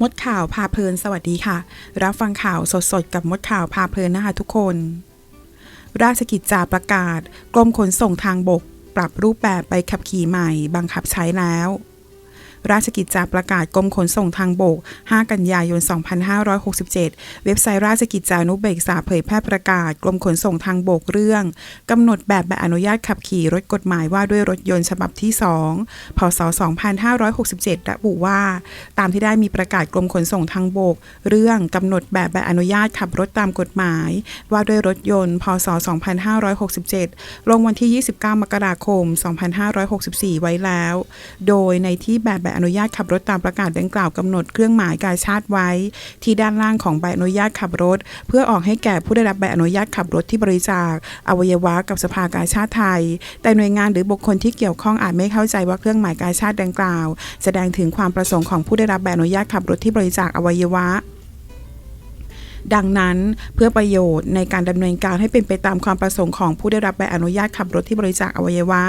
มดข่าวพาเพลินสวัสดีค่ะ รับฟังข่าวสดๆ กับมดข่าวพาเพลินนะคะทุกคน ราชกิจจาประกาศ กรมขนส่งทางบก ปรับรูปแบบใบขับขี่ใหม่ บังคับใช้แล้ว ราชกิจจาประกาศกรมขนส่งทางบก 5 กันยายน 2567 เว็บไซต์ราชกิจจานุเบกษาเผยแพร่ประกาศกรมขนส่งทางบกเรื่องกำหนดแบบใบอนุญาตขับขี่รถกฎหมายว่าด้วยรถยนต์ฉบับที่ 2 พศ 2567 ระบุว่า ตามที่ได้มีประกาศกรมขนส่งทางบก เรื่องกำหนดแบบใบอนุญาตขับรถตามกฎหมาย ว่าด้วยรถยนต์ พศ 2567 ลงวันที่ 29 มกราคม 2564 ไว้แล้ว โดยในที่แบบบอนุญาตขับรถตามประกาศดังกล่าวกำหนดเครื่องหมายกาชาติไว้ ที่ด้านล่างของใบอนุญาตขับรถ เพื่อออกให้แก่ผู้ได้รับใบอนุญาตขับรถที่บริจาค อวัยวะกับสภากาชาติไทย แต่หน่วยงานหรือบุคคลที่เกี่ยวข้องอาจไม่เข้าใจว่าเครื่องหมายกาชาติดังกล่าว แสดงถึงความประสงค์ของผู้ได้รับใบอนุญาตขับรถที่บริจาคอวัยวะ ดังนั้นเพื่อประโยชน์ในการดำเนินการให้เป็นไปตามความประสงค์ของผู้ได้รับใบอนุญาตขับรถที่บริจาคอวัยวะ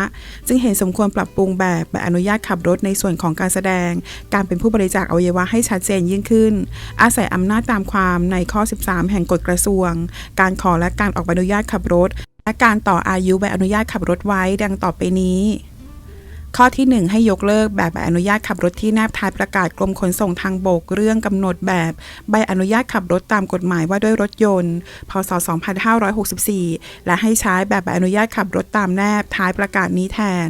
จึงเห็นสมควรปรับปรุงแบบใบอนุญาตขับรถในส่วนของการแสดง การเป็นผู้บริจาคอวัยวะให้ชัดเจนยิ่งขึ้น อาศัยอำนาจตามความในข้อ 13 แห่งกฎกระทรวง การขอและการออกใบอนุญาตขับรถ และการต่ออายุใบอนุญาตขับรถไว้ดังต่อไปนี้ ข้อที่ 1 ให้ยกเลิกแบบใบอนุญาตขับรถที่แนบท้ายประกาศกรมขนส่งทางบกเรื่องกำหนดแบบใบอนุญาตขับรถตามกฎหมายว่าด้วยรถยนต์ พศ 2564 และให้ใช้แบบใบอนุญาตขับรถตามแนบท้ายประกาศนี้แทน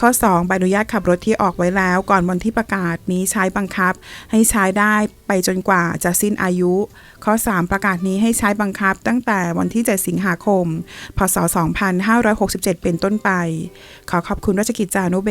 ข้อ 2 ใบอนุญาตขับรถที่ออกไว้แล้ว ก่อนวันที่ประกาศนี้ใช้บังคับ ให้ใช้ได้ไปจนกว่าจะสิ้นอายุ ข้อ 3 ประกาศนี้ให้ใช้บังคับตั้งแต่วันที่ 7 สิงหาคม พศ 2567 เป็นต้นไป ขอขอบคุณราชกิจจานุเบ